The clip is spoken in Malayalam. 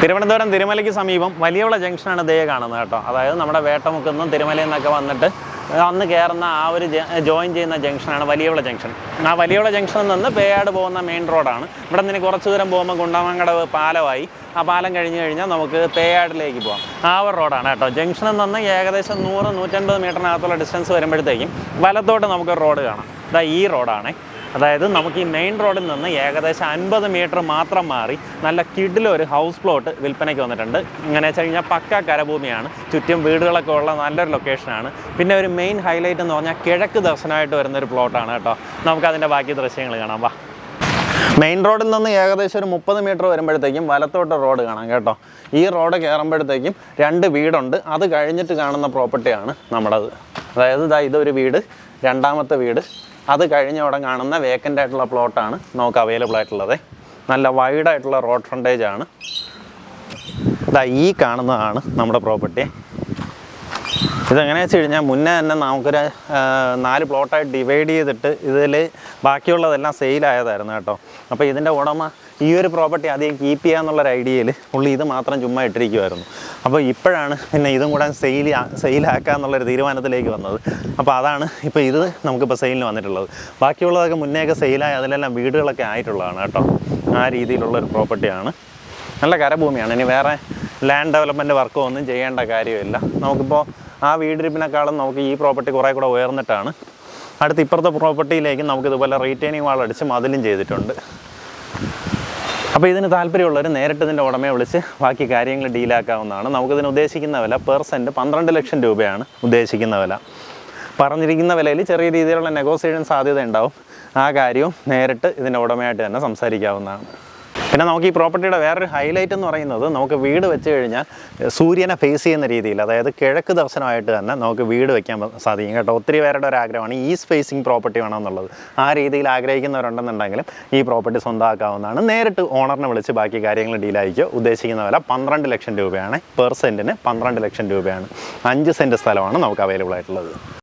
തിരുവനന്തപുരം തിരുമലയ്ക്ക് സമീപം വലിയവള ജംഗ്ഷനാണ് ദേ കാണുന്നത് കേട്ടോ. അതായത് നമ്മുടെ വേട്ടമുക്കുന്നും തിരുമലയിൽ നിന്നൊക്കെ വന്നിട്ട് അന്ന് കയറുന്ന ആ ഒരു ജോയിൻ ചെയ്യുന്ന ജംഗ്ഷനാണ് വലിയവള ജംഗ്ഷൻ. ആ വലിയവള ജംഗ്ഷനിൽ നിന്ന് പേയാട് പോകുന്ന മെയിൻ റോഡാണ്. ഇവിടെ നിന്ന് കുറച്ച് ദൂരം പോകുമ്പോൾ ഗുണ്ടമംഗടവ് പാലമായി. ആ പാലം കഴിഞ്ഞ് കഴിഞ്ഞാൽ നമുക്ക് പേയാടിലേക്ക് പോകാം ആ ഒരു റോഡാണ് കേട്ടോ. ജംഗ്ഷനിൽ നിന്ന് ഏകദേശം നൂറ് നൂറ്റൻപത് മീറ്ററിനകത്തുള്ള ഡിസ്റ്റൻസ് വരുമ്പോഴത്തേക്കും വലത്തോട്ട് നമുക്ക് റോഡ് കാണാം. ഇതാ ഈ റോഡാണേ. അതായത് നമുക്ക് ഈ മെയിൻ റോഡിൽ നിന്ന് ഏകദേശം അൻപത് മീറ്റർ മാത്രം മാറി നല്ല കിഡിലൊരു ഹൗസ് പ്ലോട്ട് വിൽപ്പനയ്ക്ക് വന്നിട്ടുണ്ട്. ഇങ്ങനെ വെച്ച് കഴിഞ്ഞാൽ പക്ക കരഭൂമിയാണ്. ചുറ്റും വീടുകളൊക്കെ ഉള്ള നല്ലൊരു ലൊക്കേഷനാണ് പിന്നെ ഒരു മെയിൻ ഹൈലൈറ്റ് എന്ന് പറഞ്ഞാൽ കിഴക്ക് ദർശനമായിട്ട് വരുന്നൊരു പ്ലോട്ടാണ് കേട്ടോ. നമുക്കതിന്റെ ബാക്കി ദൃശ്യങ്ങൾ കാണാം. വാ. മെയിൻ റോഡിൽ നിന്ന് ഏകദേശം ഒരു മുപ്പത് മീറ്റർ വരുമ്പോഴത്തേക്കും വലത്തോട്ട് റോഡ് കാണാം കേട്ടോ. ഈ റോഡ് കയറുമ്പോഴത്തേക്കും രണ്ട് വീടുണ്ട്. അത് കഴിഞ്ഞിട്ട് കാണുന്ന പ്രോപ്പർട്ടിയാണ് നമ്മുടേത് അതായത് ഇതാ ഇതൊരു വീട്. രണ്ടാമത്തെ വീട്. അത് കഴിഞ്ഞ അവിടെ കാണുന്ന വേക്കന്റ് ആയിട്ടുള്ള പ്ലോട്ടാണ് നമുക്ക് അവൈലബിൾ ആയിട്ടുള്ളത്. നല്ല വൈഡായിട്ടുള്ള റോഡ് ഫ്രണ്ടേജ് ആണ്. ഇതാ ഈ കാണുന്നതാണ് നമ്മുടെ പ്രോപ്പർട്ടി ഇതെങ്ങനെയാ വെച്ച് കഴിഞ്ഞാൽ മുന്നേ തന്നെ നമുക്കൊരു നാല് പ്ലോട്ടായിട്ട് ഡിവൈഡ് ചെയ്തിട്ട് ഇതിൽ ബാക്കിയുള്ളതെല്ലാം സെയിലായതായിരുന്നു കേട്ടോ. അപ്പോൾ ഇതിന്റെ ഉടമ ഈ ഒരു പ്രോപ്പർട്ടി ആദ്യം കീപ്പ് ചെയ്യാന്നുള്ളൊരു ഐഡിയയിൽ ഉള്ളി ഇത് മാത്രം ചുമ്മാ ഇട്ടിരിക്കുമായിരുന്നു അപ്പോൾ ഇപ്പോഴാണ് പിന്നെ ഇതും കൂടെ സെയിൽ സെയിലാക്കുക എന്നുള്ളൊരു തീരുമാനത്തിലേക്ക് വന്നത്. അപ്പോൾ അതാണ് ഇപ്പോൾ ഇത് നമുക്കിപ്പോൾ സെയിലിന് വന്നിട്ടുള്ളത്. ബാക്കിയുള്ളതൊക്കെ മുന്നേയൊക്കെ സെയിലായി അതിലെല്ലാം വീടുകളൊക്കെ ആയിട്ടുള്ളതാണ് കേട്ടോ. ആ രീതിയിലുള്ളൊരു പ്രോപ്പർട്ടിയാണ്. നല്ല കരഭൂമിയാണ്. ഇനി വേറെ ലാൻഡ് ഡെവലപ്മെന്റ് വർക്കോ ഒന്നും ചെയ്യേണ്ട കാര്യമില്ല. നമുക്കിപ്പോൾ ആ വീടിരിപ്പിനേക്കാളും നമുക്ക് ഈ പ്രോപ്പർട്ടി കുറേ കൂടെ ഉയർന്നിട്ടാണ്. അടുത്ത ഇപ്പുറത്തെ പ്രോപ്പർട്ടിയിലേക്ക് നമുക്ക് ഇതുപോലെ റീറ്റെയിനിങ് വാൾ അടിച്ച് മതിലും ചെയ്തിട്ടുണ്ട്. അപ്പോൾ ഇതിന് താല്പര്യമുള്ളവർ നേരിട്ട് ഇതിന്റെ ഉടമയെ വിളിച്ച് ബാക്കി കാര്യങ്ങൾ ഡീലാക്കാവുന്നതാണ് നമുക്കിതിന് ഉദ്ദേശിക്കുന്ന വില പെർ സെന്റ് പന്ത്രണ്ട് ലക്ഷം രൂപയാണ് ഉദ്ദേശിക്കുന്ന വില. പറഞ്ഞിരിക്കുന്ന വിലയിൽ ചെറിയ രീതിയിലുള്ള നെഗോസിയേഷൻ സാധ്യത ഉണ്ടാവും ആ കാര്യവും നേരിട്ട് ഇതിന്റെ ഉടമയായിട്ട് തന്നെ സംസാരിക്കാവുന്നതാണ്. പിന്നെ നമുക്ക് ഈ പ്രോപ്പർട്ടിയുടെ വേറൊരു ഹൈലൈറ്റ് എന്ന് പറയുന്നത് നമുക്ക് വീട് വെച്ച് കഴിഞ്ഞാൽ സൂര്യനെ ഫേസ് ചെയ്യുന്ന രീതിയിൽ അതായത് കിഴക്ക് ദർശനമായിട്ട് തന്നെ നമുക്ക് വീട് വെക്കാൻ സാധിക്കും കേട്ടോ. ഒത്തിരി പേരുടെ ഒരു ആഗ്രഹമാണ് ഈ സ്പേസിങ് പ്രോപ്പർട്ടി വേണമെന്നുള്ളത്. ആ രീതിയിൽ ആഗ്രഹിക്കുന്നവരുണ്ടെന്നുണ്ടെങ്കിലും ഈ പ്രോപ്പർട്ടി സ്വന്തമാക്കാവുന്നതാണ്. നേരിട്ട് ഓണറിനെ വിളിച്ച് ബാക്കി കാര്യങ്ങൾ ഡീലായിരിക്കും ഉദ്ദേശിക്കുന്ന വില പന്ത്രണ്ട് ലക്ഷം രൂപയാണ്. പെർ സെന്റിന് പന്ത്രണ്ട് ലക്ഷം രൂപയാണ്. അഞ്ച് സെന്റ് സ്ഥലമാണ് നമുക്ക് അവൈലബിൾ ആയിട്ടുള്ളത്.